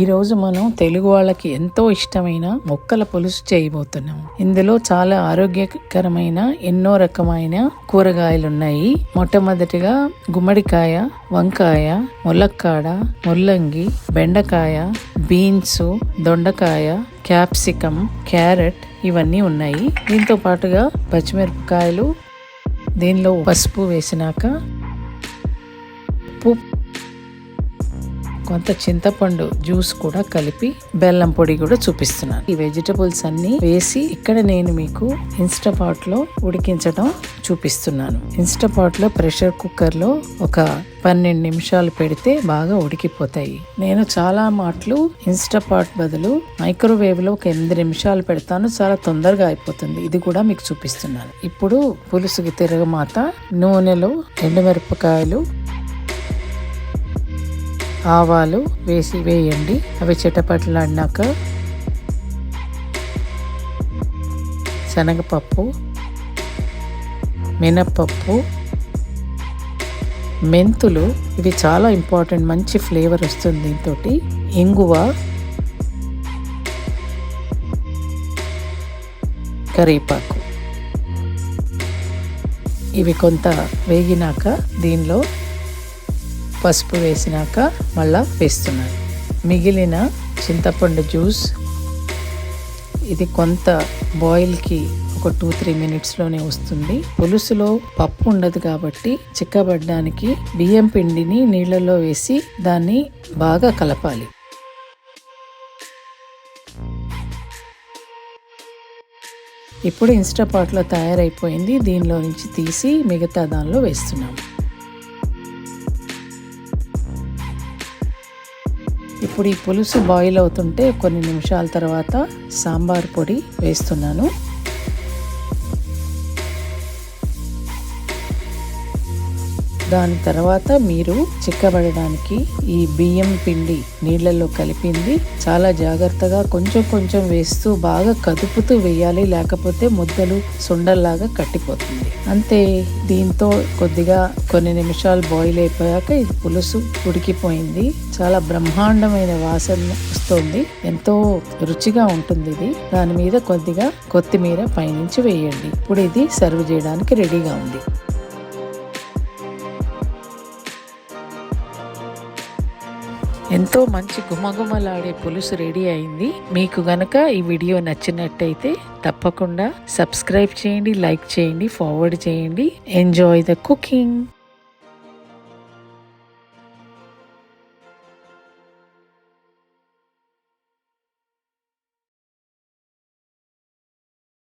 ఈరోజు మనం తెలుగు వాళ్ళకి ఎంతో ఇష్టమైన మొక్కల పులుసు చేయబోతున్నాం. ఇందులో చాలా ఆరోగ్యకరమైన ఎన్నో రకమైన కూరగాయలు ఉన్నాయి మొట్టమొదటిగా గుమ్మడికాయ వంకాయ ములక్కాడ ముల్లంగి బెండకాయ బీన్స్ దొండకాయ క్యాప్సికం క్యారెట్ ఇవన్నీ ఉన్నాయి. దీంతో పాటుగా పచ్చిమిరపకాయలు దీనిలో పసుపు వేసినాక ఉప్పు కొంత చింతపండు జ్యూస్ కూడా కలిపి బెల్లం పొడి కూడా చూపిస్తున్నాను. ఈ వెజిటబుల్స్ అన్ని వేసి ఇక్కడ నేను మీకు ఇన్స్టాపాట్లో ఉడికించడం చూపిస్తున్నాను. ఇన్స్టాపాట్లో ప్రెషర్ కుక్కర్లో ఒక పన్నెండు నిమిషాలు పెడితే బాగా ఉడికిపోతాయి. నేను చాలా మాటలు ఇన్స్టాపాట్ బదులు మైక్రోవేవ్లో ఒక ఎనిమిది నిమిషాలు పెడతాను. చాలా తొందరగా అయిపోతుంది. ఇది కూడా మీకు చూపిస్తున్నాను. ఇప్పుడు పులుసుకి తిరగమాత నూనెలో ఎండుమిరపకాయలు ఆవాలు వేసి వేయండి. అవి చిటపట్లాడినాక శనగపప్పు మినప్పప్పు మెంతులు. ఇవి చాలా ఇంపార్టెంట్ మంచి ఫ్లేవర్ వస్తుంది దీంతో ఇంగువ కరివేపాకు. ఇవి కొంత వేగినాక దీనిలో పసుపు వేసినాక మళ్ళా వేస్తున్నాను మిగిలిన చింతపండు జ్యూస్ ఇది కొంత బాయిల్కి ఒక టూ త్రీ మినిట్స్లోనే వస్తుంది. పులుసులో పప్పు ఉండదు కాబట్టి చిక్కబడడానికి బియ్యం పిండిని నీళ్ళలో వేసి దాన్ని బాగా కలపాలి. ఇప్పుడు ఇన్స్టాపాట్లో తయారైపోయింది. దీనిలో నుంచి తీసి మిగతా దానిలో వేస్తున్నాము ఇప్పుడు ఈ పులుసు బాయిల్ అవుతుంటే కొన్ని నిమిషాల తర్వాత సాంబార్ పొడి వేస్తున్నాను. దాని తర్వాత మీరు చిక్కబడడానికి ఈ బియ్యం పిండి నీళ్ళల్లో కలిపింది చాలా జాగ్రత్తగా కొంచెం కొంచెం వేస్తూ బాగా కదుపుతూ వేయాలి లేకపోతే ముద్దలు సుండల్లాగా కట్టిపోతుంది. అంతే దీంతో కొద్దిగా కొన్ని నిమిషాలు బాయిల్ అయిపోయాక ఇది పులుసు ఉడికిపోయింది. చాలా బ్రహ్మాండమైన వాసన వస్తుంది. ఎంతో రుచిగా ఉంటుంది ఇది. దాని మీద కొద్దిగా కొత్తిమీర పైనుంచి వేయండి. ఇప్పుడు ఇది సర్వ్ చేయడానికి రెడీగా ఉంది. ఎంతో మంచి గుమగుమలాడే పులుసు రెడీ అయింది. మీకు గనక ఈ వీడియో నచ్చినట్టయితే తప్పకుండా సబ్స్క్రైబ్ చేయండి లైక్ చేయండి ఫార్వర్డ్ చేయండి. Enjoy the cooking